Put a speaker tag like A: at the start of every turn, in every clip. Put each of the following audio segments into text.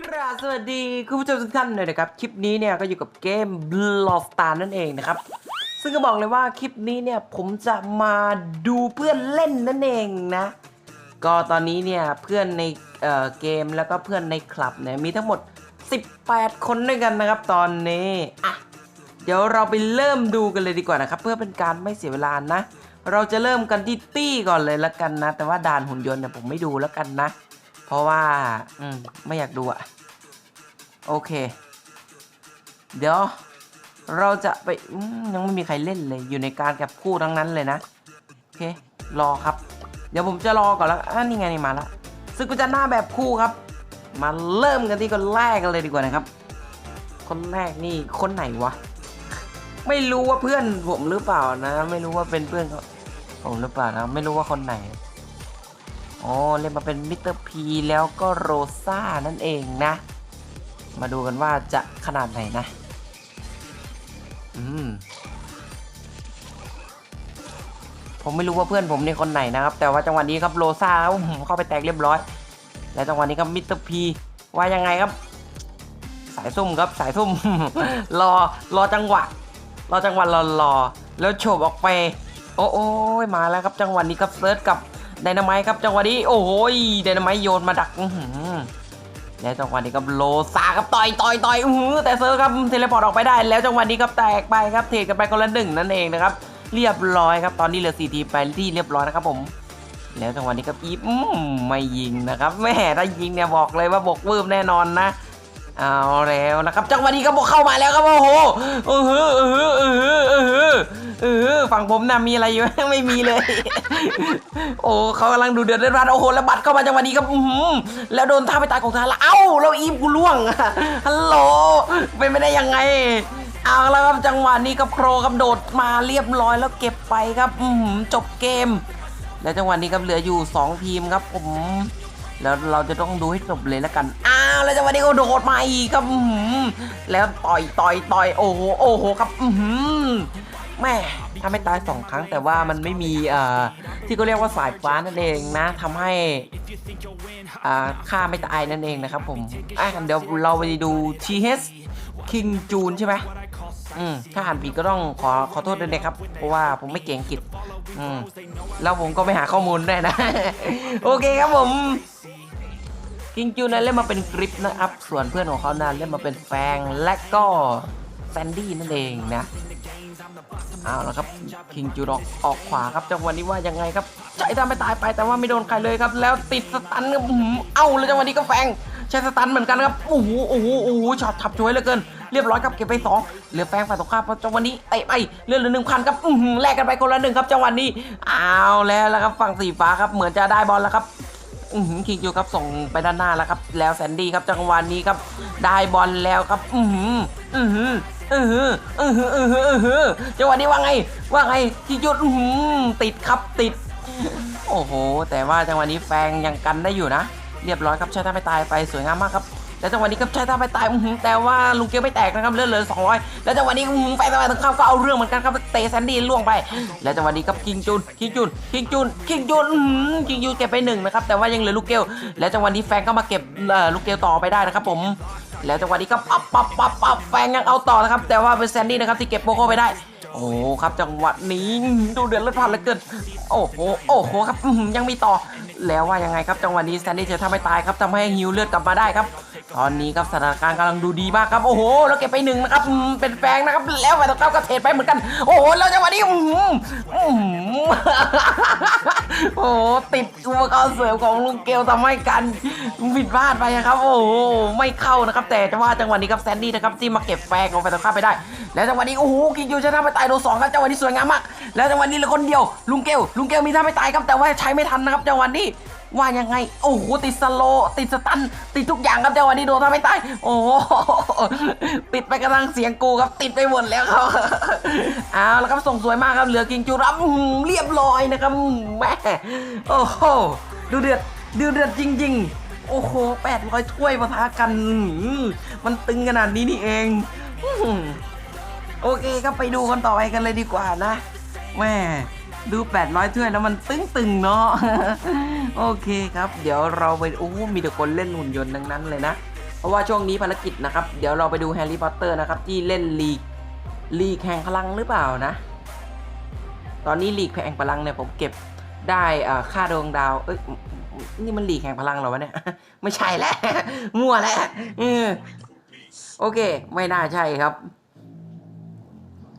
A: กราบสวัสดีคุณผู้ชมทุกท่านเลยนะครับ คลิปนี้เนี่ยก็อยู่กับเกม b l o f t a r นั่นเองนะครับ ซึ่งก็บอกเลยว่าคลิปนี้เนี่ยผมจะมาดูเพื่อนเล่นนั่นเองนะ ก็ตอนนี้เนี่ยเพื่อนในเเกมแล้วก็เพื่อนในคลับเนี่ยมีทั้งหมด 18 คนด้วยกันนะครับตอนนี้อะเดี๋ยวเราไปเริ่มดูกันเลยดีกว่านะครับ เพื่อเป็นการไม่เสียเวลานะ เราจะเริ่มกันที่ตี้ก่อนเลยละกันนะ แต่ว่าด่านหุ่นยนต์เนี่ยผมไม่ดูแล้วกันนะ ราะว่า อืม ไม่อยากดูอะโอเค เดี๋ยว เราจะไปอืมยังไม่มีใครเล่นเลย อยู่ในการกับคู่ทั้งนั้นเลยนะ โอเค รอครับ เดี๋ยวผมจะรอก่อนแล้วอ่านี่ไงนี่มาแล้วซึ่งกูจะหน้าแบบคู่ครับ มาเริ่มกันที่คนแรกกันเลยดีกว่านะครับ คนแรกนี่คนไหนวะ ไม่รู้ว่าเพื่อนผมหรือเปล่านะ ไม่รู้ว่าเป็นเพื่อนเขาผมหรือเปล่านะ ไม่รู้ว่าคนไหน อ๋อเล่นมาเป็นมิสเตอร์พีแล้วก็โรซ่านั่นเองนะ มาดูกันว่าจะขนาดไหนนะ อืม ผมไม่รู้ว่าเพื่อนผมในคนไหนนะครับ แต่ว่าจังหวะนี้ครับโรซ่าครับผมเข้าไปแตกเรียบร้อย และจังหวะนี้ครับมิสเตอร์พีว่ายังไงครับ สายซุ่มครับสายซุ่ม รอรอจังหวะ รอจังหวะรอรอแล้วโฉบออกไป โอ้โอ้ยมาแล้วครับจังหวะนี้ครับเซิร์ชกับ ไดนาไมต์ครับจังหวะนี้โอ้โหยไดนาไมต์โยนมาดักแล้วจังหวะนี้ครับโลซาครับต่อยต่อยต่อยอือแต่เซิร์ครับเทเลพอร์ตออกไปได้ แล้วจังหวะนี้ครับแตกไปครับเทกันไปคนละหนึ่งนั่นเองนะครับเรียบร้อยครับตอนนี้เหลือสี่ทีไปที่เรียบร้อยนะครับผมแล้วจังหวะนี้ครับอีฟอืมไม่ยิงนะครับแม่ถ้ายิงเนี่ยบอกเลยว่าบกวืบแน่นอนนะเอาแล้วนะครับจังหวะนี้ก็บอกเข้ามาแล้วครับโอ้โหเออฮือเออฮือเออเออ เออฝั่งผมนะมีอะไรอยู่ไม่มีเลย โอ้เขากำลังดูเดือดเดือดร้อนโอ้โหแล้วบัตรเข้ามาจังหวะนี้ครับอื้อหือแล้วโดนท่าไปตายของทาละเอ้าแล้วอีฟกูล่วงฮัลโหลเป็นไม่ได้ยังไงเอาแล้วครับจังหวะนี้ครับโครครับโดดมาเรียบร้อยแล้วเก็บไปครับอื้อหือจบเกม แล้วจังหวะนี้ครับเหลืออยู่ 2 ทีมครับผมแล้วเราจะต้องดูให้จบเลยแล้วกัน อ้าวแล้วจังหวะนี้ก็โดดมาอีกครับอื้อหือแล้วต่อยต่อยต่อยโอ้โหโอ้โหครับอือหือ แม่ถ้าไม่ตายสองครั้งแต่ว่ามันไม่มีเอ่อที่เขาเรียกว่าสายฟ้านั่นเองนะทำให้อ่าฆ่าไม่ตายนั่นเองนะครับผมอะเดี๋ยวเราไปดู TH King June ใช่ไหมอืมถ้าอ่านผิดก็ต้องขอขอโทษด้วยนะครับ เพราะว่าผมไม่เก่งอังกฤษอืมแล้วผมก็ไปหาข้อมูลได้วยนะ โอเคครับผมคิงจูนั้นเล่นมาเป็นกริปนะครับ ส่วนเพื่อนของเขานั้นเล่นมาเป็นแฟงและก็แซนดี้นั่นเองนะ เอาละครับคิงจูออกออกขวาครับจังหวะนี้ว่ายังไงครับใจทำไม่ตายไปแต่ว่าไม่โดนใครเลยครับ แล้วติดสตันอื้อหือเอ้าแล้วจังหวะนี้ก็แฟงใช้สตันเหมือนกันครับโอ้โหโอ้โหโอ้โหช็อตฉับช่วยเหลือเกินเรียบร้อยครับเก็บไปสองเหลือแฟงฝ่ายตรงข้ามครับจังหวะนี้เตะไปเลือดเหลือหนึ่งพันครับอื้อหือแลกกันไปคนละหนึ่งครับจังหวะนี้เอาแล้วแล้วครับฝั่งสีฟ้าครับเหมือนจะได้บอลแล้วครับอือหือคิงจูครับส่งไปด้านหน้าแล้วครับ แล้วแซนดี้ครับจังหวะนี้ครับได้บอลแล้วครับอืมอหื ออือหืออือออือหืออือออือหือจังหวะนี้ว่าไง ว่าไงคิงจูอือหือติดครับติด โอ้โห แต่ว่าจังหวะนี้แฟงยังกันได้อยู่นะ เรียบร้อยครับใช้ท่าไม่ตายไปสวยงามมากครับแล้วจังหวะนี้ครับใช้ท่าไม่ตายหือแต่ว่าลุงเกียวไม่แตกนะครับเลือดเหลือ200 แล้วจังหวะนี้หือแฟนตะวันตกข้ามก็เอาเรื่องเหมือนกันครับเตะแซนดี้ล่วงไป แล้วจังหวะนี้ครับคิงจูนคิงจูนคิงจูนคิงจูนหือคิงจูนเก็บไปหนึ่งนะครับแต่ว่ายังเหลือลูกเกลแล้วจังหวะนี้แฟนก็มาเก็บลูกเกลต่อไปได้นะครับผม แล้วจังหวะนี้ก็ปั๊บปั๊บปั๊บปั๊บแฟงยังเอาต่อนะครับ แต่ว่าเป็นแซนดี้นะครับที่เก็บโปโก้ไปได้ โอ้ครับจังหวะนี้ดูเดือดเลือดพล่านเหลือเกิน โอ้โห โอ้โหครับยังมีต่อ แล้วว่ายังไงครับจังหวะนี้แซนดี้จะทำให้ตายครับทำให้ฮิวเลือดกลับมาได้ครับ ตอนนี้ครับสถานการณ์กำลังดูดีมากครับโอ้โหแล้วเก็บไปหนึ่งนะครับเป็นแฟงนะครับแล้วไปตะเก้าก็เทรดไปเหมือนกัน โอ้โหแล้วจังหวะนี้อื้อหืออื้อหือโอ้โหติดอุปกรณ์เสริมของลุงเกลทำให้การผิดพลาดไปนะครับ โอ้โหไม่เข้านะครับ แต่จะว่าจังหวะนี้ครับแซนดี้นะครับที่มาเก็บแฟงของไปตะเก้าไปได้ แล้วจังหวะนี้โอ้โหกิงยูชนะไปตายโดนสองครับจังหวะนี้สวยงามมาก แล้วจังหวะนี้เหลือคนเดียวลุงเกลลุงเกลมีท่าไม่ตายครับแต่ว่าใช้ไม่ทันนะครับจังหวะนี้ ว่ายังไง โอ้โหติดสโล ติดสตัน ติดทุกอย่างครับจังหวะนี้โดนทำไม่ตาย โอ้โหติดไปกระทั่งเสียงกูครับ ติดไปหมดแล้วครับเอาแล้วครับส่งสวยมากครับ เหลือกิงจูรับอื้อหือเรียบร้อยนะครับแม่โอ้โหดูเดือดดูเดือดจริง ๆ โอ้โหแปดร้อยถ้วยประทะกัน มันตึงขนาดนี้นี่เองโอเคครับไปดูกันต่อไปกันเลยดีกว่านะแม่ ดู 800 ถ้วยแล้วมันตึงๆเนาะโอเคครับ เดี๋ยวเราไปโอ้มีแต่คนเล่นหุ่นยนต์ทั้งนั้นเลยนะ เพราะว่าช่วงนี้ภารกิจนะครับ เดี๋ยวเราไปดูแฮร์รี่พอตเตอร์นะครับ ที่เล่นลีกลีกแห่งพลังหรือเปล่านะ ตอนนี้ลีกแห่งพลังเนี่ยผมเก็บได้อ่าค่าดวงดาว เอ้ยนี่มันลีกแห่งพลังเหรอวะเนี่ย ไม่ใช่แล้วมั่วแล้วโอเค ไม่น่าใช่ครับ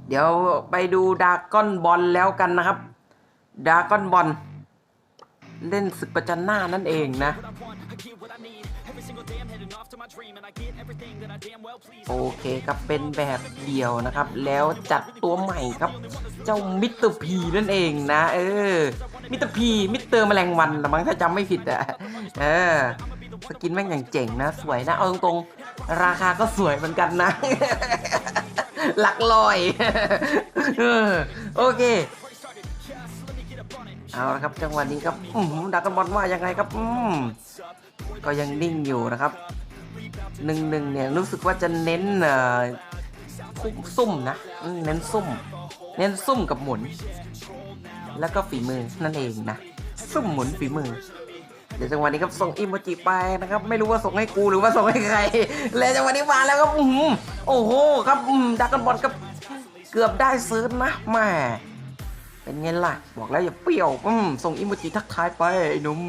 A: เดี๋ยวไปดูดากก้อนบอลแล้วกันนะครับ ดากอนบอลเล่นศึกประจันหน้านั่นเองนะ โอเคครับเป็นแบบเดียวนะครับ แล้วจัดตัวใหม่ครับ เจ้ามิสเตอร์พีนั่นเองนะ เออ มิสเตอร์พีมิสเตอร์แมลงวันละมั้งถ้าจำไม่ผิดอะเออสกินแม่งอย่างเจ๋งนะ สวยนะ เอาตรงๆ ราคาก็สวยเหมือนกันนะ หลักลอย โอเค เอาละครับจังหวะนี้ครับอืมดักกันบอลว่ายังไงครับอืมก็ยังนิ่งอยู่นะครับหนึ่งหนึ่งเนี่ยรู้สึกว่าจะเน้นเอ่อซุ่มซุ่มนะเน้นซุ่ม เน้นซุ่มกับหมุน แล้วก็ฝีมือนั่นเองนะซุ่มหมุนฝีมือ เดี๋ยวจังหวะนี้ครับส่งอิโมจิไปนะครับ ไม่รู้ว่าส่งให้กูหรือว่าส่งให้ใคร แล้วจังหวะนี้มาแล้วครับอืมโอ้โหครับดักกันบอลกับเกือบได้ซื้อนะแหม่ เป็นไงล่ะ บอกแล้วอย่าเปรี้ยวอืมส่งอิโมจิทักทายไปไอ้หนุ่ม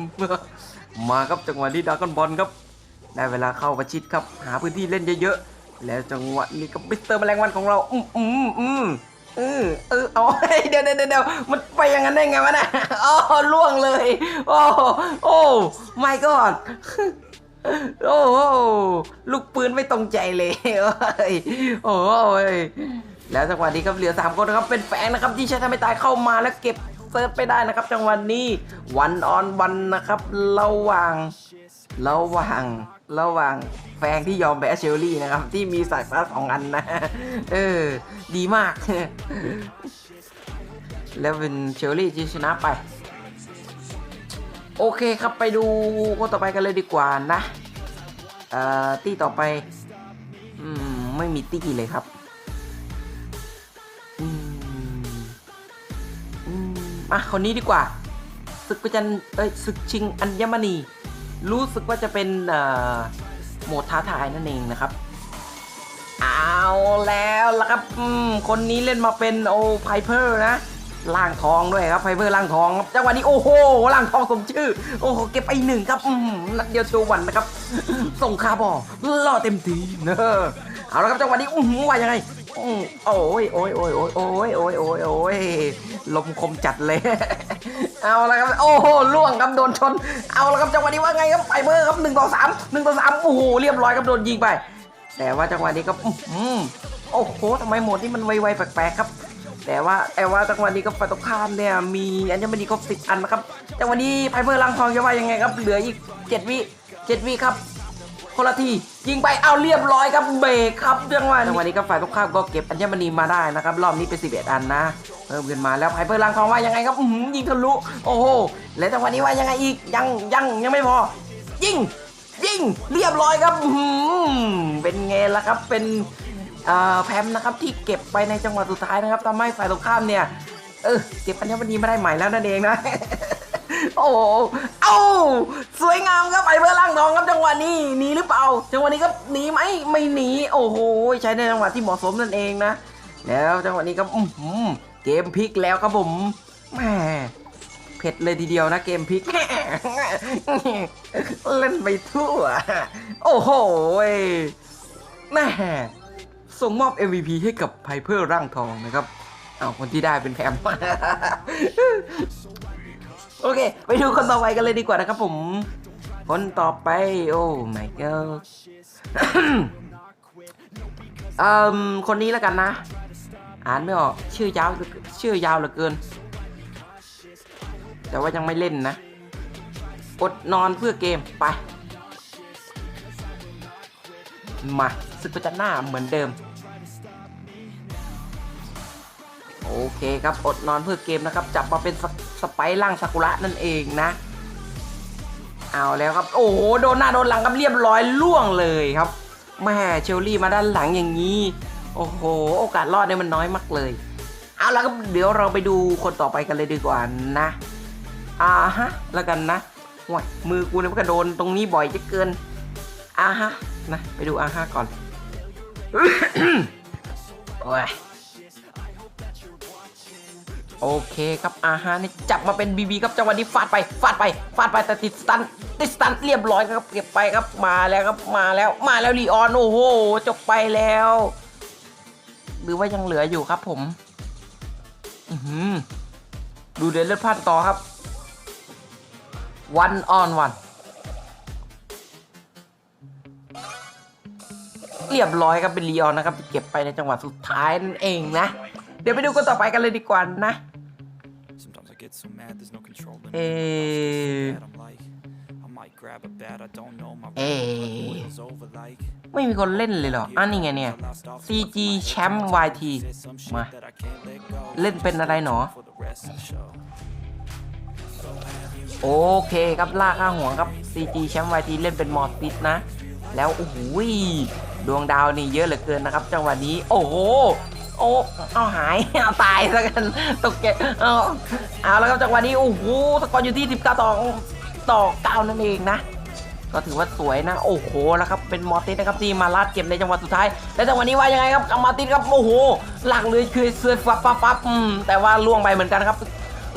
A: มาครับจังหวะนี้ดรากอนบอลครับ ได้เวลาเข้าประชิดครับ หาพื้นที่เล่นเยอะๆ แล้วจังหวะนี้ก็มิสเตอร์แมลงวันของเรา อืมอืมอืมเออเออเอาเดี๋ยวเดี๋ยวเดี๋ยวมันไปอย่างนั้นได้ไงวะน่ะอ๋อล่วงเลย โอ้โอ้ไม่ก็โอ้ลูกปืนไม่ตรงใจเลย โอ้ย แล้วจังหวะนี้ครับเหลือสามคนนะครับเป็นแฟนนะครับที่ใช้ทำให้ตายเข้ามาแล้วเก็บเซิร์ฟไปได้นะครับจังหวะนี้วันออนวันนะครับระหว่างระหว่างระหว่างแฟนที่ยอมแพ้เชลลี่นะครับ ที่มีสายฟ้าสองอันนะ เออ ดีมาก แล้วเป็นเชลลี่ที่ชนะไป โอเคครับไปดูคนต่อไปกันเลยดีกว่านะ เอ่อ ตี้ต่อไป อืม ไม่มีตี้เลยครับ มอะคนนี้ดีกว่าศึกประจันเอ้ยศึกชิงอัญมณี รู้สึกว่าจะเป็นโหมดท้าทายนั่นเองนะครับ เอาแล้วละครับคนนี้เล่นมาเป็นโอไพเพอร์นะล่างทองด้วยครับไพเพอร์ล่างทองครับจังหวะนี้โอ้โหล่างทองสมชื่อ โอ้โหเก็บไปหนึ่งครับนัดเดียวโชว์วันนะครับ ส่งคาบอลล่อเต็มทีเนอะเอาละครับจังหวะนี้อื้หือว่ายังไง อืมโอ้ยโอ้ยโอ้ยโอ้ยโอ้ยโอ้ยโอ้ยโอ้ยลมคมจัดเลย เอาละครับ โอ้โหล่วงครับโดนชน เอาละครับจังหวะนี้ว่าไงครับไฟเบอร์ครับหนึ่งต่อสามหนึ่งต่อสามโอ้โหเรียบร้อยครับโดนยิงไป แต่ว่าจังหวะนี้ก็อื้อหือโอ้โหทำไมโหมดนี้มันไวๆแปลกๆครับ แต่ว่าแต่ว่าจังหวะนี้ก็ฝ่ายตรงข้ามเนี่ยมีอัญมณีครบสิบอันนะครับจังหวะนี้ไพเบอร์ลังทองจะว่ายังไงครับ เหลืออีกเจ็ดวิเจ็ดวิครับ คนละทียิงไปเอาเรียบร้อยครับเบรกครับจังหวะจังหวะนี้ก็ฝ่ายตรงข้ามก็เก็บอัญมณีมาได้นะครับรอบนี้เป็นสิบเอ็ดอันนะเพิ่มขึ้นมาแล้วไพเบอร์ลังทองว่ายังไงครับยิงทะลุโอ้โหและจังหวะนี้ว่ายังไงอีกยังยังยังไม่พอ ยิงยิงเรียบร้อยครับเป็นไงล่ะครับเป็นแพมนะครับที่เก็บไปในจังหวะสุดท้ายนะครับทำให้ฝ่ายตรงข้ามเนี่ยเออเก็บอัญมณีไม่ได้ใหม่แล้วนั่นเองนะ โอ้เอ้าสวยงามครับไอเบอร์ล่างทองครับจังหวะนี้หนีหรือเปล่าจังหวะนี้ครับหนีไหมไม่หนีโอ้โหใช้ในจังหวะที่เหมาะสมนั่นเองนะ แล้วจังหวะนี้ครับอื้อหือเกมพลิกแล้วครับผมแหมเผ็ดเลยทีเดียวนะเกมพลิกเล่นไปทั่ว โอ้โหแม่ส่งมอบ MVP ให้กับไพเพอร์ร่างทองนะครับเอาคนที่ได้เป็นแพม โอเค ไปดูคนต่อไปกันเลยดีกว่านะครับผม คนต่อไป โอ้ my god เอ่มคนนี้แล้วกันนะ อ่านไม่ออก ชื่อยาว ชื่อยาวเหลือเกิน แต่ว่ายังไม่เล่นนะ อดนอนเพื่อเกม ไป มาศึกประจันหน้าเหมือนเดิม โอเคครับอดนอนเพื่อเกมนะครับจับมาเป็นสสไปร์ล่างซากุระนั่นเองนะ เอาแล้วครับ โอ้โหโดนหน้าโดนหลังครับเรียบร้อยล่วงเลยครับแม่เชลลี่มาด้านหลังอย่างนี้ โอ้โห โอกาสรอดเนี่ยมันน้อยมากเลย เอาละครับเดี๋ยวเราไปดูคนต่อไปกันเลยดีกว่านะอ่าฮะแล้วกันนะห่วยมือกูเนี่ยมันก็โดนตรงนี้บ่อยจะเกินอ่าฮะนะไปดูอาห้าก่อนโอ้ย โอเคครับอาฮานี่จับมาเป็นบีบีครับจังหวะนี้ฟาดไปฟาดไปฟาดไปแต่ติดสตันติดสตันเรียบร้อยครับเก็บไปครับมาแล้วครับมาแล้วมาแล้วลีออนโอ้โหจบไปแล้ว หรือว่ายังเหลืออยู่ครับผมอื้อหือดูเดือดเลือดพลาดต่อครับวันออนวันเรียบร้อยครับเป็นลีออนนะครับที่เก็บไปในจังหวะสุดท้ายนั่นเองนะ เดี๋ยวไปดูกันต่อไปกันเลยดีกว่านะ
B: get so mad, there's no control in
A: เอ
B: me.
A: อ
B: Bad, I'm like, I might grab a bat, I don't know my
A: เอ
B: boils over like.
A: ไม่มีคนเล่นเลยเหรออันนี้ไงเนี่ย CG แชมป์ YT มา
B: That I can't let go
A: เล่นเป็นอะไรหนอ
B: for the rest of the show.
A: โอเคครับล่าข้าหัวครับ CG แชมป์ YT เล่นเป็นมอร์ติสนะ แล้วโอ้โหยดวงดาวนี่เยอะเหลือเกินนะครับ จังหวะนี้ โอ้โห โอ้เอาหาย เอาตายซะกันตกเกตเอาเอาแล้วครับจังหวะนี้โอ้โหสกอร์อยู่ที่ 19 ต่อต่อ9นั่นเองนะก็ถือว่าสวยนะ โอ้โหแล้วครับเป็นมอร์ติสนะครับที่มาลาดเก็บในจังหวะสุดท้าย และจังหวะนี้ว่ายังไงครับกับมอติสครับโอ้โหหลักเลยคือเสือฟับฟับฟับแต่ว่าล่วงไปเหมือนกันครับ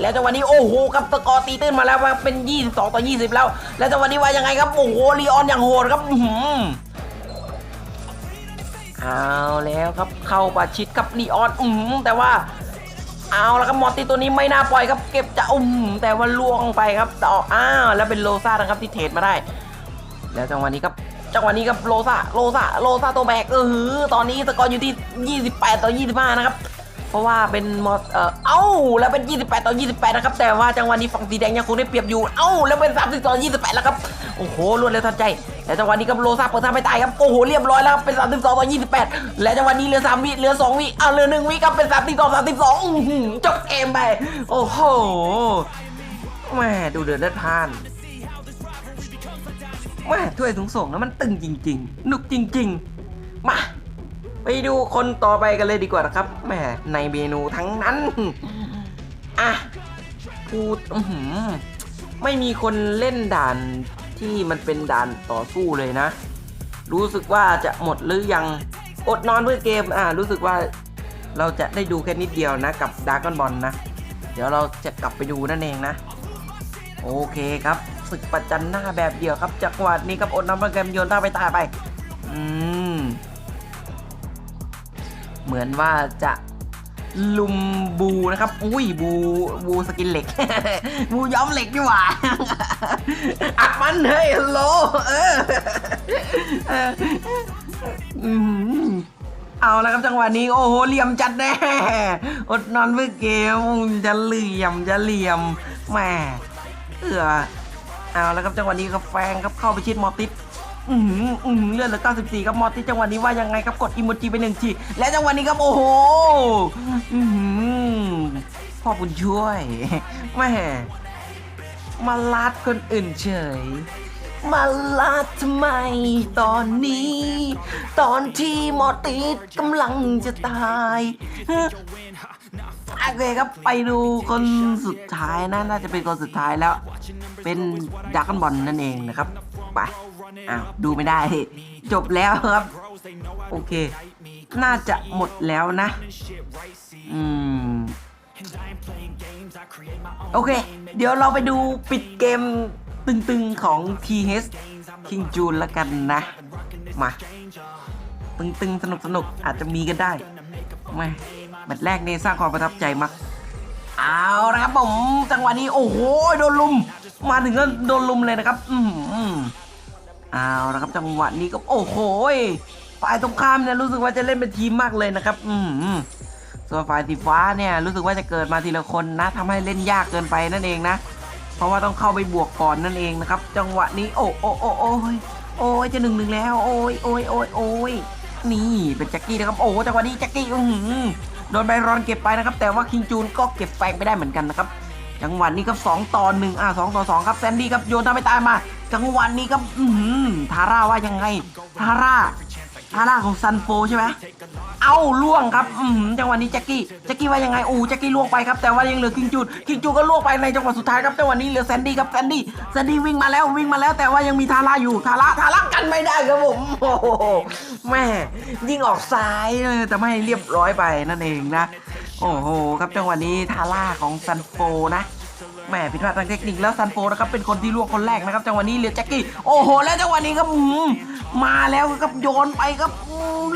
A: แล้วจังหวะนี้โอ้โหครับสกอร์ตีตื้นมาแล้วว่าเป็น 22 ต่อ 20 แล้ว แล้วจังหวะนี้ว่ายังไงครับโอ้โหลีออนอย่างโหดครับหือ เอาแล้วครับเข้าประชิดกับนีออนอืมแต่ว่า เอาแล้วครับมอร์ติตัวนี้ไม่น่าปล่อยครับ เก็บจะอุ้มแต่ว่าล่วงไปครับต่ออ้าวแล้วเป็นโลซ่านะครับที่เทรดมาได้ แล้วจังหวะนี้ครับจังหวะนี้ครับโลซาโลซาโลซาตัวแบกเออตอนนี้สกอร์อยู่ที่ 28 ต่อ 25 นะครับ เพราะว่าเป็นมอเออเอ้าแล้วเป็น 28 ต่อ 28 นะครับ แต่ว่าจังหวะนี้ฝั่งสีแดงยังคงได้เปรียบอยู่ เอ้าแล้วเป็น 30 ต่อ 28 แล้วครับ โอ้โหรวดเร็วทันใจแล้วจังหวะนี้ครับโลซาเปิดทางไปตายครับ โอ้โหเรียบร้อยแล้วครับเป็น 32 ต่อ 28 และจังหวะนี้เหลือ 3 วิเหลือ 2 วิอ้าเหลือ 1 วิครับเป็น 30 ต่อ 32อื้อหือจบเกมไป โอ้โหแม่ดูเดือดเลือดพล่านแม่ถ้วยสูงส่งแล้วมันตึงจริงๆหนุกจริง ๆ มา ไปดูคนต่อไปกันเลยดีกว่านะครับแหมในเมนูทั้งนั้น อะพูดอื้อหือไม่มีคนเล่นด่านที่มันเป็นด่านต่อสู้เลยนะ รู้สึกว่าจะหมดหรือยังอดนอนเพื่อเกม อ่า รู้สึกว่าเราจะได้ดูแค่นิดเดียวนะ กับดากอนบอลนะ เดี๋ยวเราจะกลับไปดูนั่นเองนะ โอเคครับศึกประจันหน้าแบบเดียวครับจังหวะนี้ครับอดน้ำประกันโยนท่าไปตายไป อืม เหมือนว่าจะลุมบูนะครับ อุ้ยบูบูสกินเหล็ก บูย้อมเหล็กดีกว่า อัดมันเฮ้ยฮัลโหลเออเอาแล้วครับจังหวะนี้ โอ้โหเหลี่ยมจัดแน่ อดนอนเพื่อเกมจะเหลี่ยมจะเหลี่ยมแหม่เออเอาแล้วครับจังหวะนี้ครับแฟงครับเข้าไปชิดมอติส อือหืออือหือเลือดเหลือ94ครับมอร์ติจังหวะนี้ว่ายังไงครับกดอิโมจิไปหนึ่งทีและจังหวะนี้ครับโอ้โหอือหือพ่อบุญช่วยแม่มาลัดคนอื่นเฉย มาลัดทำไมตอนนี้ ตอนที่มอติสกำลังจะตายโอเคครับไปดูคนสุดท้ายนะน่าจะเป็นคนสุดท้ายแล้ว เป็นดักกอนบอลนั่นเองนะครับ ไปอ้าวดูไม่ได้ จบแล้วครับ โอเค น่าจะหมดแล้วนะ อืม โอเค เดี๋ยวเราไปดูปิดเกมตึงๆของ TH King June ล้วกันนะ มา ตึงๆ สนุกๆ อาจจะมีกันได้แม่แมตช์แรกเนี่ยสร้างความประทับใจมาก เอาละครับผมจังหวะนี้โอ้โหโดนลุม มาถึงก็โดนลุมเลยนะครับ อืมเอาละครับจังหวะนี้ก็โอ้โหฝ่ายตรงข้ามเนี่ยรู้สึกว่าจะเล่นเป็นทีมมากเลยนะครับ อืมส่วนฝ่ายสีฟ้าเนี่ยรู้สึกว่าจะเกิดมาทีละคนนะทำให้เล่นยากเกินไปนั่นเองนะ เพราะว่าต้องเข้าไปบวกก่อนนั่นเองนะครับ จังหวะนี้โอ้โอ้โอ้โอ้ยโอ้ยจะหนึ่งหนึ่งแล้ว โอ้ยโอ้ยโอ้ยโอ้ยนี่เป็นแจ็คกี้นะครับโอ้จังหวะนี้แจ็คกี้อือหือ โดนไบรอนเก็บไปนะครับ แต่ว่าคิงจูนก็เก็บแฟงไปได้เหมือนกันนะครับ จังหวะนี้ครับ2ต่อหนึ่งอะสองต่อสองครับแซนดี้ครับโยนทำไปตายมา จังหวะนี้ครับ อือหือทาร่าว่ายังไง ทาร่า ทาร่าของซันโฟใช่ไหมเอาล่วงครับอืมจังหวะนี้แจ็คกี้แจ็คกี้ว่ายังไงอู้แจ็คกี้ล่วงไปครับแต่ว่ายังเหลือคิงจูนคิงจูนก็ล่วงไปในจังหวะสุดท้ายครับจังหวะนี้เหลือแซนดี้ครับแซนดี้แซนดี้วิ่งมาแล้ววิ่งมาแล้วแต่ว่ายังมีทาร่าอยู่ทาร่าทาร่ากันไม่ได้ครับผมโอ้โหแม่ยิงออกซ้ายเลยแต่ไม่เรียบร้อยไปนั่นเองนะ โอ้โห ครับจังหวะนี้ทาร่าของซันโฟนะ แหมผิดพลาดทางเทคนิคแล้วซันโฟนะครับเป็นคนที่ล่วงคนแรกนะครับจังหวะนี้เหลือแจ็คกี้โอ้โห แล้วจังหวะนี้ครับมมาแล้วครับโยนไปครับ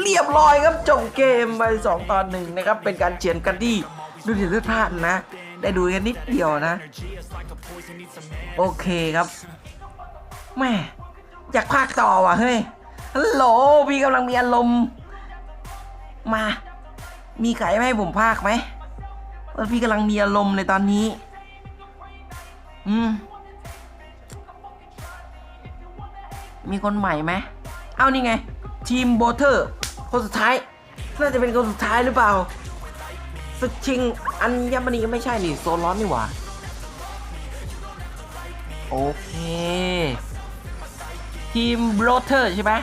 A: เรียบร้อยครับจบเกมไปสองตอนหนึ่งนะครับเป็นการเฉียนกันที่ดูดิเลือดพลาดนะ ได้ดูกันนิดเดียวนะ โอเคครับแม่อยากพากต่อว่ะเฮ้ยฮัลโหลพี่กำลังมีอารมณ์มา มีใครไม่ให้ผมพากไหมว่าพี่กำลังมีอารมณ์ในตอนนี้ อืม มีคนใหม่ไหม เอานี่ไง ทีมโบเทอร์ คนสุดท้าย น่าจะเป็นคนสุดท้ายหรือเปล่าศึกชิง อัญมณีไม่ใช่นี่โซนร้อนนี่หว่า โอเค ทีมโบเทอร์ใช่ไหม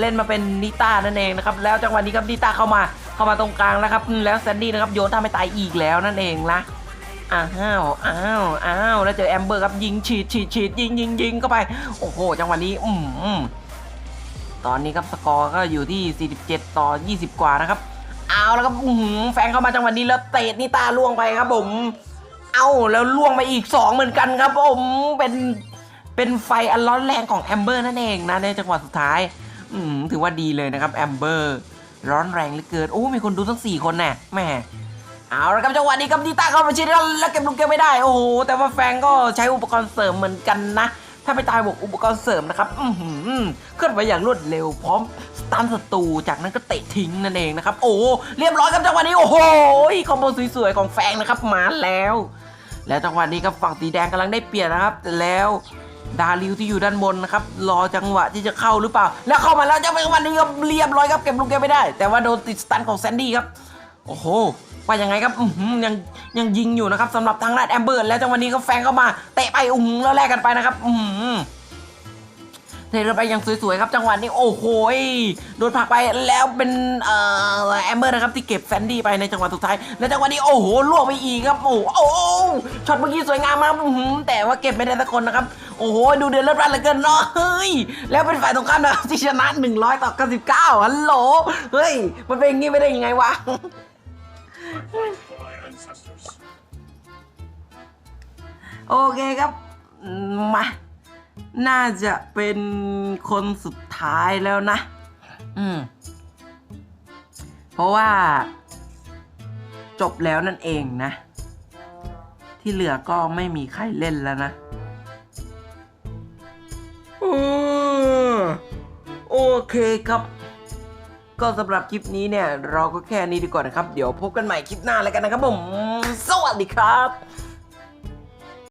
A: เล่นมาเป็นนิต้านั่นเองนะครับ แล้วจังหวะนี้ครับนิต้าเข้ามาเข้ามาตรงกลางแล้วครับ แล้วแซนดี้นะครับโยนท่าไม่ตายอีกแล้วนั่นเองนะ อ้าวอ้าวอ้าวแล้วเจอแอมเบอร์ครับยิงฉีดฉีดฉีดยิงยิงยิงเข้าไป โอ้โห จังหวะนี้อืมตอนนี้ครับสกอร์ก็อยู่ที่ 47 ต่อ 20 กว่านะครับ เอาแล้วครับอื้อหือแฟนเข้ามาจังหวะนี้แล้วเตะนี่ตาล่วงไปครับผม เอาแล้วล่วงไปอีก 2 เหมือนกันครับผมเป็นเป็นไฟอันร้อนแรงของแอมเบอร์นั่นเองนะในจังหวะสุดท้ายอืมถือว่าดีเลยนะครับแอมเบอร์ร้อนแรงเหลือเกินโอ้มีคนดูทั้ง 4 คนแน่แม่ เอาละครับจังหวะนี้ครับดีต้าเข้ามาชิดแล้วแล้วเก็บลูกเกมไม่ได้โอ้โหแต่ว่าแฟงก็ใช้อุปกรณ์เสริมเหมือนกันนะ ถ้าไม่ตายบวกอุปกรณ์เสริมนะครับอือหือเคลื่อนไหวอย่างรวดเร็วพร้อมสตันศัตรูจากนั้นก็เตะทิ้งนั่นเองนะครับโอ้เรียบร้อยครับจังหวะนี้โอ้โหคอมโบสวยๆของแฟงนะครับมาแล้ว แล้วจังหวะนี้ครับฝั่งสีแดงกำลังได้เปลี่ยนนะครับแต่แล้วดาริวที่อยู่ด้านบนนะครับ รอจังหวะที่จะเข้าหรือเปล่า แล้วเข้ามาแล้วจังหวะนี้ครับเรียบร้อยครับเก็บลูกเกมไม่ได้ แต่ว่าโดนติดสตันของแซนดี้ครับ โอ้โห ว่ายังไงครับยังยังยิงอยู่นะครับสำหรับทางด้านแอมเบอร์แล้วจังหวะนี้ก็แฟงเข้ามาเตะไปอุ้งแล้วแลกกันไปนะครับ อือหือเทกันไปย่างสวยๆครับจังหวะนี้โอ้โหโดนผลักไปแล้วเป็นเอ่อแอมเบอร์นะครับที่เก็บแซนดี้ไปในจังหวะสุดท้ายแล้วจังหวะนี้โอ้โหล่วงไปอีกครับโอ้โหโอ้ช็อตเมื่อกี้สวยงามมากแต่ว่าเก็บไม่ได้สักคนนะครับโอ้โหดูเดือดร้อนเหลือเกินเนาะเฮ้ยแล้วเป็นฝ่ายตรงข้ามนะครับที่ชนะ 100 ต่อ 99ฮัลโหลเฮ้ยมันเป็นอย่างงี้ไม่ได้ยังไงวะ โอเคครับ มา น่าจะเป็นคนสุดท้ายแล้วนะ อืม เพราะว่า จบแล้วนั่นเองนะ ที่เหลือก็ไม่มีใครเล่นแล้วนะอืมโอเคครับ ก็สำหรับคลิปนี้เนี่ยเราก็แค่นี้ดีกว่านะครับ เดี๋ยวพบกันใหม่คลิปหน้าแล้วกันนะครับผม สวัสดีครับ